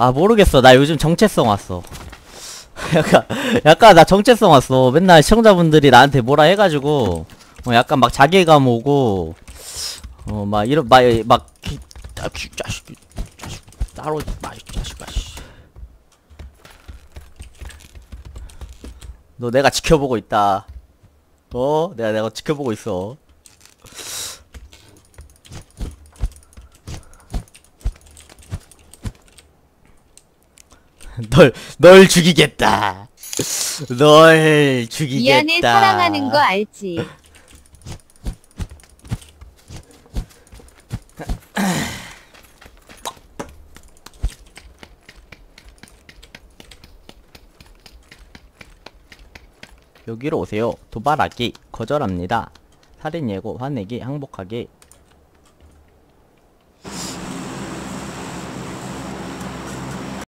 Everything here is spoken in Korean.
아 모르겠어. 나 요즘 정체성 왔어. 약간 약간 나 정체성 왔어. 맨날 시청자분들이 나한테 뭐라 해가지고 어 약간 막 자괴감 오고 어 막 이런 막막 자식 자식 자식 따로 마 자식아 씨. 너 내가 지켜보고 있다. 어? 내가 내가 지켜보고 있어 널, 널 죽이겠다. 널 죽이겠다. 미안해 사랑하는 거 알지? 여기로 오세요. 도발하기 거절합니다. 살인 예고, 화내기, 항복하기.